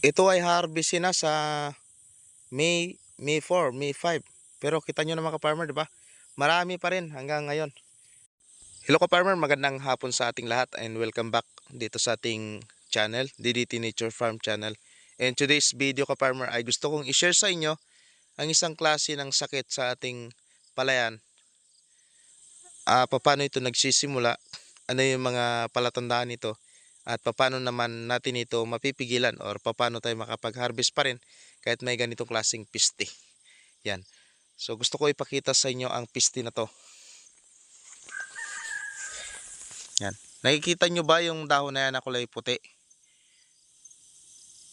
Ito ay harvestin na sa May, May 4, May 5. Pero kita nyo naman ka-farmer, di ba? Marami pa rin hanggang ngayon. Hello ka-farmer, magandang hapon sa ating lahat and welcome back dito sa ating channel, DDT Nature Farm Channel. And today's video ka-farmer ay gusto kong i-share sa inyo ang isang klase ng sakit sa ating palayan. Ah, paano ito nagsisimula, ano yung mga palatandaan nito, at paano naman natin ito mapipigilan or paano tayo makapag-harvest pa rin kahit may ganitong klaseng piste. Yan. So gusto ko ipakita sa inyo ang piste na to. Yan. Nakikita nyo ba yung dahon na yan na kulay puti?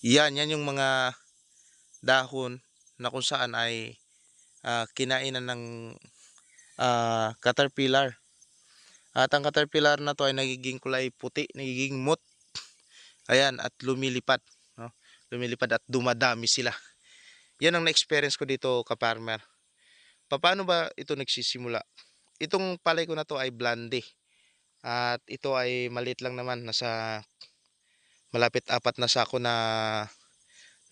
Yan, yan yung mga dahon na kung saan ay ah, kinainan ng ah, caterpillar. At ang caterpillar na to ay nagiging kulay puti, nagiging mut. Ayan, at lumilipad. No? Lumilipad at dumadami sila. Yan ang na-experience ko dito, ka-farmer. Paano ba ito nagsisimula? Itong palay ko na to ay blande. At ito ay maliit lang naman. Nasa malapit apat na sako na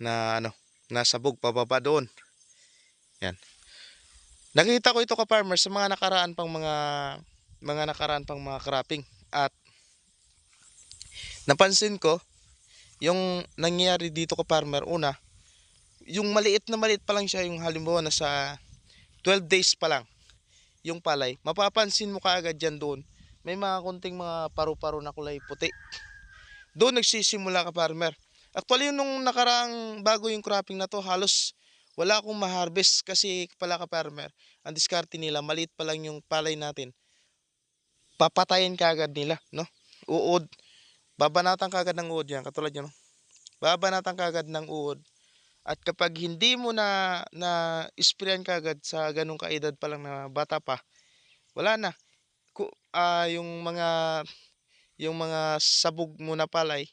na ano, nasabog pababa doon. Yan. Nakita ko ito ka-farmer sa mga nakaraan pang mga mga nakaraan pang mga cropping. At napansin ko yung nangyayari dito ka farmer una yung maliit na maliit pa lang siya yung halimbawa na sa 12 days pa lang yung palay mapapansin mo kaagad dyan doon. May mga kunting mga paru-paro na kulay puti. Doon nagsisimula ka farmer. Actually nung nakaraang bago yung cropping na to halos wala akong ma-harvest kasi pala ka farmer. Ang diskarte nila maliit pa lang yung palay natin papatayin kagad nila, no? Uod. Babanatan kagad ng uod yan, katulad yan, no? Babanatan kagad ng uod. At kapag hindi mo na na sprayan kagad sa ganung kaedad pa lang na bata pa, wala na. Ku, ah, yung mga yung mga sabog mo na palay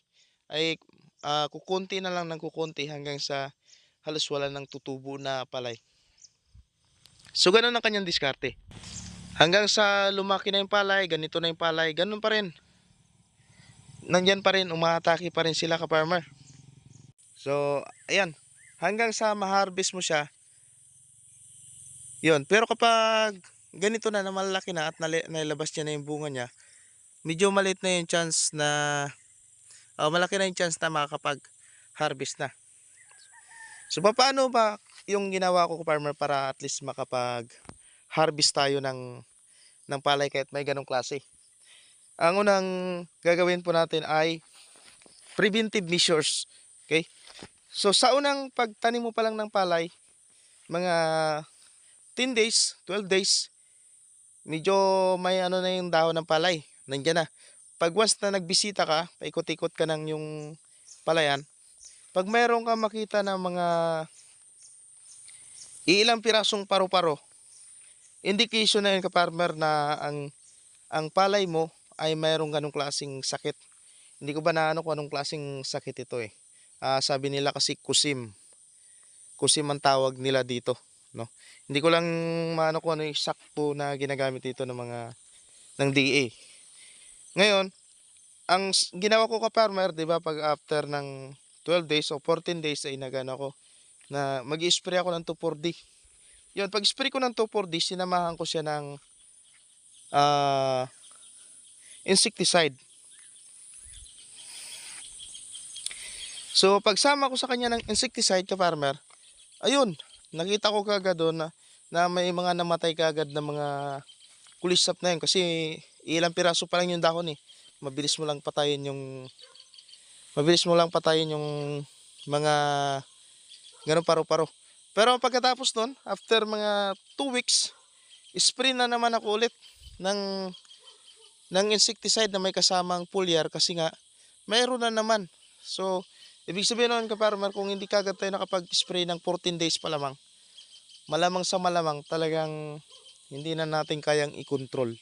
ay ah, kukunti na lang ng kukunti hanggang sa halos wala nang tutubo na palay. So ganun ang kanyang diskarte. Hanggang sa lumaki na yung palay, ganito na yung palay, ganun pa rin. Nandyan pa rin, umaatake pa rin sila ka-farmer. So, ayan. Hanggang sa ma-harvest mo siya, yun. Pero kapag ganito na, na malaki na at nailabas niya na yung bunga niya, medyo maliit na yung chance na, oh, malaki na yung chance na makakapag-harvest na. So, paano ba yung ginawa ko, farmer, para at least makapag harvest tayo ng ng palay kahit may ganong klase. Ang unang gagawin po natin ay preventive measures. Okay? So sa unang pagtanim mo pa lang ng palay, mga 10 days, 12 days, medyo may ano na yung dahon ng palay. Nandiyan na. Pag once na nagbisita ka, paikot-ikot ka ng yung palayan, pag mayroon ka makita ng mga iilang pirasong paru-paro, indication na yun ka-farmer na ang ang palay mo ay mayroong ganong klasing sakit. Hindi ko ba naano kung anong klasing sakit ito eh. Ah, sabi nila kasi kusim. Kusim ang tawag nila dito, no. Hindi ko lang maano kung ano yung sakto na ginagamit dito ng mga ng DA. Ngayon, ang ginawa ko ka-farmer, 'di ba, pag after ng 12 days o 14 days ay nagano ko na mag-spray ako ng 2,4-D. Yun, pag spray ko ng 2,4-D, sinamahan ko siya ng ah insecticide. So, pagsama ko sa kanya ng insecticide ka farmer, ayun, nakita ko kagad doon na, na may mga namatay kagad na mga kulisap na yun kasi ilang piraso pa lang yung dahon eh. Mabilis mo lang patayin yung mabilis mo lang patayin yung mga ganun paro-paro. Pero pagkatapos nun, after mga 2 weeks, spray na naman ako ulit ng ng insecticide na may kasamang foliar kasi nga mayroon na naman. So, ibig sabihin nun ka farmer, kung hindi kagad tayo nakapag-spray ng 14 days pa lamang, malamang sa malamang talagang hindi na natin kayang i-control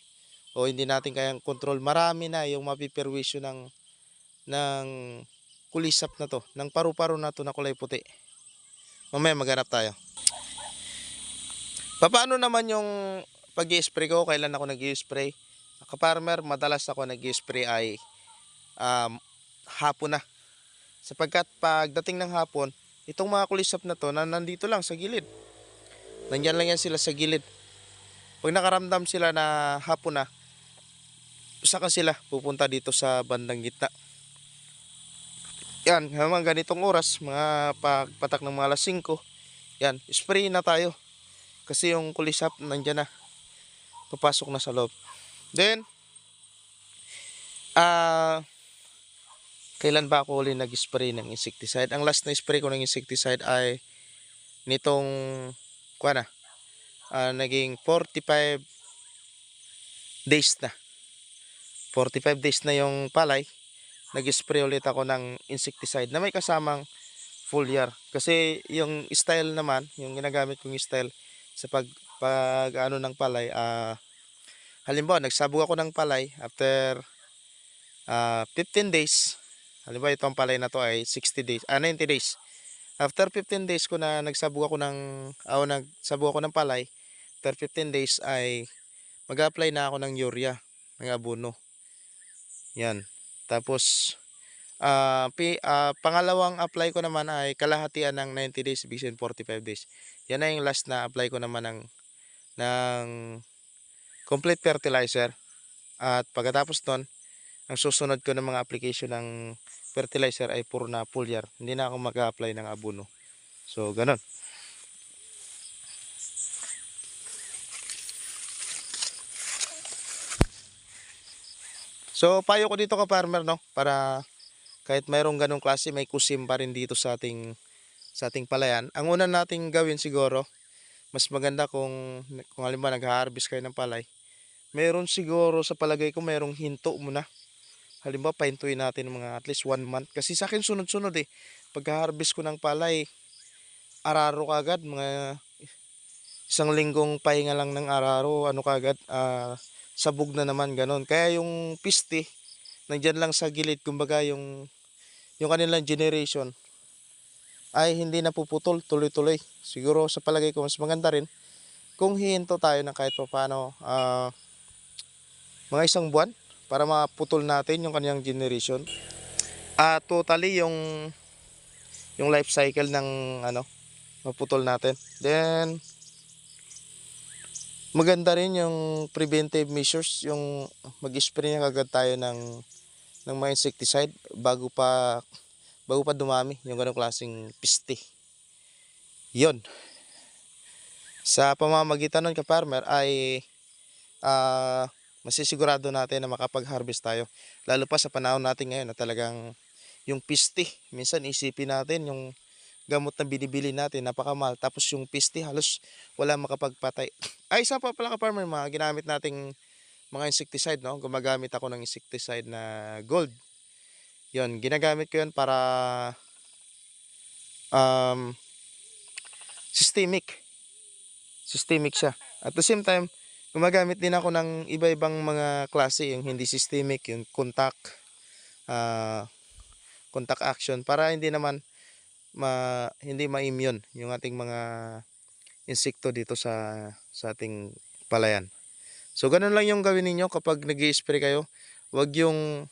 o hindi natin kayang control. Marami na yung mapiperwisyo ng ng kulisap na to, ng paru-paro na to na kulay puti. Mamaya maghanap tayo. Paano naman yung pag spray ko? Kailan ako nag spray Kaparmer, madalas ako nag spray ay um, hapon na. Sapagkat pagdating ng hapon, itong mga kulisap na to na nandito lang sa gilid. Nandyan lang yan sila sa gilid. Pag nakaramdam sila na hapon na, saka sila pupunta dito sa bandang gitna. Yan, mga ganitong oras, mga pagpatak ng mga alas 5, yan, spray na tayo. Kasi yung kulisap nandyan na. Papasok na sa loob. Then, ah, kailan ba ako uli nag-spray ng insecticide? Ang last na spray ko ng insecticide ay nitong, kuha na, ah, naging 45 days na. 45 days na yung palay. Nag-spray ulit ako ng insecticide na may kasamang foliar. Kasi yung style naman, yung ginagamit kong style sa pag, pag ano ng palay, ah, halimbawa, nagsabog ako ng palay after ah 15 days. Halimbawa, itong palay na to ay 60 days, ah 90 days. After 15 days ko na nagsabog ako ng, ah, nagsabog ako ng palay, after 15 days ay mag-apply na ako ng urea, ng abono. Yan. Tapos, ah pi, ah, pangalawang apply ko naman ay kalahatian ng 90 days, ibig sabihin 45 days. Yan na yung last na apply ko naman ng, ng complete fertilizer. At pagkatapos nun, ang susunod ko ng mga application ng fertilizer ay puro na foliar. Hindi na ako mag-apply ng abono. So, ganun. So, payo ko dito ka farmer, no? Para kahit mayroong ganong klase, may kusim pa rin dito sa ating sa ating palayan. Ang una nating gawin siguro, mas maganda kung kung halimbawa nag-harvest kayo ng palay. Meron siguro sa palagay ko mayroong hinto muna. Halimbawa pahintuin natin mga at least one month kasi sa akin sunod-sunod eh. Pag-harvest ko ng palay, araro kagad mga isang linggong pahinga lang ng araro, ano kagad, ah, sabog na naman ganon. Kaya yung piste, nandyan lang sa gilid, kumbaga yung, yung kanilang generation, ay hindi napuputol, tuloy-tuloy. Siguro sa palagay ko, mas maganda rin kung hihinto tayo ng kahit pa paano, ah, mga isang buwan, para maputol natin yung kanyang generation. Ah, totally yung yung life cycle ng ano, maputol natin. Then, maganda rin yung preventive measures, yung mag-spray na kagad tayo ng ng mga insecticide bago pa bago pa dumami yung ganong klaseng piste. Yon. Sa pamamagitan nun ka farmer ay ah masisigurado natin na makapag-harvest tayo. Lalo pa sa panahon natin ngayon na talagang yung piste, minsan isipin natin yung gamot na binibili natin napakamahal tapos yung piste halos wala makapagpatay. Ay isa pa pala ka farmer mga ginamit nating mga insecticide no. Gumagamit ako ng insecticide na gold. Yon, ginagamit ko 'yon para um systemic. Systemic siya. At the same time, gumagamit din ako ng iba-ibang mga klase, yung hindi systemic, yung contact ah contact action para hindi naman ma hindi ma-immune yung ating mga insekto dito sa sa ating palayan. So ganun lang yung gawin ninyo kapag nag-spray kayo. Huwag yung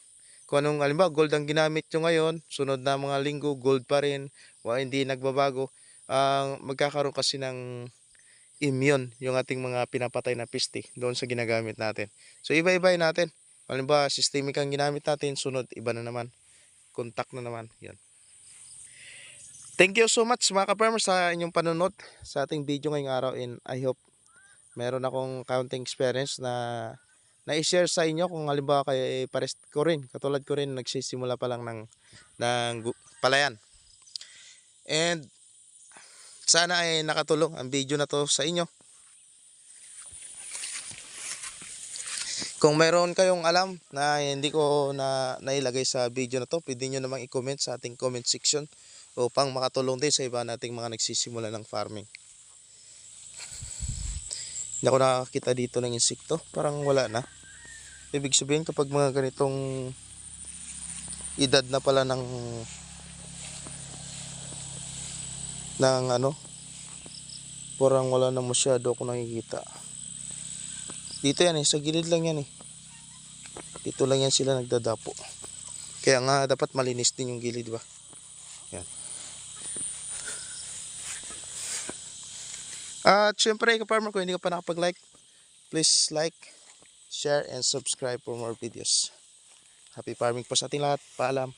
kung anong alimbawa gold ang ginamit nyo ngayon, sunod na mga linggo gold pa rin, wa hindi nagbabago. Ang magkakaroon kasi ng immune yung ating mga pinapatay na piste doon sa ginagamit natin. So iba-iba natin. Halimbawa systemic ang ginamit natin, sunod iba na naman. Contact na naman. Yan. Thank you so much mga ka-farmers sa inyong panunod sa ating video ngayong araw and I hope meron akong counting experience na na i-share sa inyo kung halimbawa kayo eh, pares ko rin, katulad ko rin nagsisimula pa lang ng, ng palayan. And sana ay nakatulong ang video na to sa inyo. Kung meron kayong alam na hindi ko na nailagay sa video na to, pwede nyo namang i-comment sa ating comment section upang makatulong din sa iba nating mga nagsisimula ng farming. Hindi ako nakakita dito ng insekto. Parang wala na. Ibig sabihin kapag mga ganitong edad na pala ng ng ano parang wala na masyado ako nakikita. Dito yan eh. Sa gilid lang yan eh. Dito lang yan sila nagdadapo. Kaya nga dapat malinis din yung gilid ba. Yan. At syempre, ka-farmer, kung hindi ka pa nakapag-like, please like, share, and subscribe for more videos. Happy farming po sa ating lahat. Paalam.